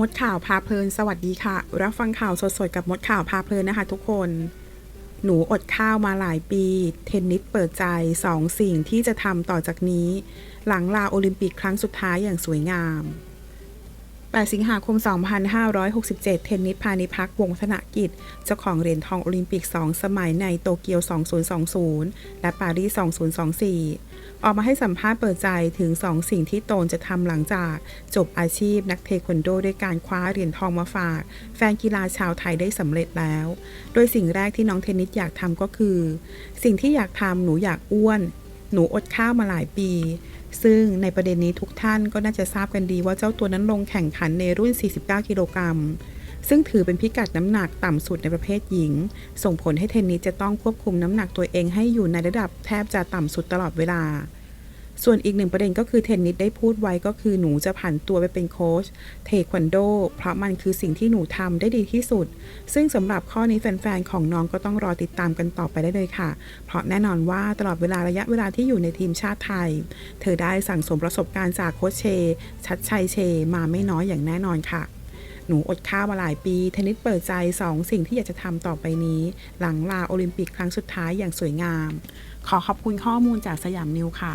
มดข่าวพาเพลิน สวัสดีค่ะ รับฟังข่าวสดๆ กับมดข่าวพาเพลินนะคะทุกคน หนูอดข้าวมาหลายปี เทนนิสเปิดใจสองสิ่งที่จะทำต่อจากนี้ หลังลาโอลิมปิกครั้งสุดท้ายอย่างสวยงาม 8 สิงหาคม 2567 เทนนิสพาณิพักวงธนกิจ เจ้าของเหรียญทองโอลิมปิก 2 สมัยในโตเกียว 2020 และปารีส 2024 ออกมาให้สัมภาษณ์เปิดใจถึง 2 สิ่งที่ตนจะทำหลังจาก จบอาชีพนักเทควันโดด้วยการคว้าเหรียญทองมาฝาก แฟนกีฬาชาวไทยได้สำเร็จแล้ว โดยสิ่งแรกที่น้องเทนนิสอยากทำก็คือ สิ่งที่อยากทำหนูอยากอ้วน หนูอดข้าวมาหลายปี ซึ่งในประเด็นนี้ทุกท่านก็น่าจะทราบกันดีว่าเจ้าตัวนั้นลงแข่งขันในรุ่น 49 กิโลกรัม ซึ่งถือเป็นพิกัดน้ำหนักต่ำสุดในประเภทหญิง ส่งผลให้เทนนิสจะต้องควบคุมน้ำหนักตัวเองให้อยู่ในระดับแทบจะต่ำสุดตลอดเวลา ส่วนอีกหนึ่งประเด็นก็คือเทนนิสได้พูดไว้ก็คือหนูจะผันตัวไปเป็นโค้ชเทควันโดเพราะมันคือสิ่งที่หนูทำได้ดีที่สุด ซึ่งสำหรับข้อนี้แฟนๆของน้องก็ต้องรอติดตามกันต่อไปได้เลยค่ะ เพราะแน่นอนว่าตลอดเวลาระยะเวลาที่อยู่ในทีมชาติไทย เธอได้สั่งสมประสบการณ์จากโค้ชเช ชัดชัยเช มาไม่น้อยอย่างแน่นอนค่ะหนูอดข้าวมาหลายปีเทนนิสเปิดใจ 2สิ่งที่อยากจะทำต่อไปนี้ หลังลาโอลิมปิกครั้งสุดท้ายอย่างสวยงาม ขอขอบคุณข้อมูลจากสยามนิวค่ะ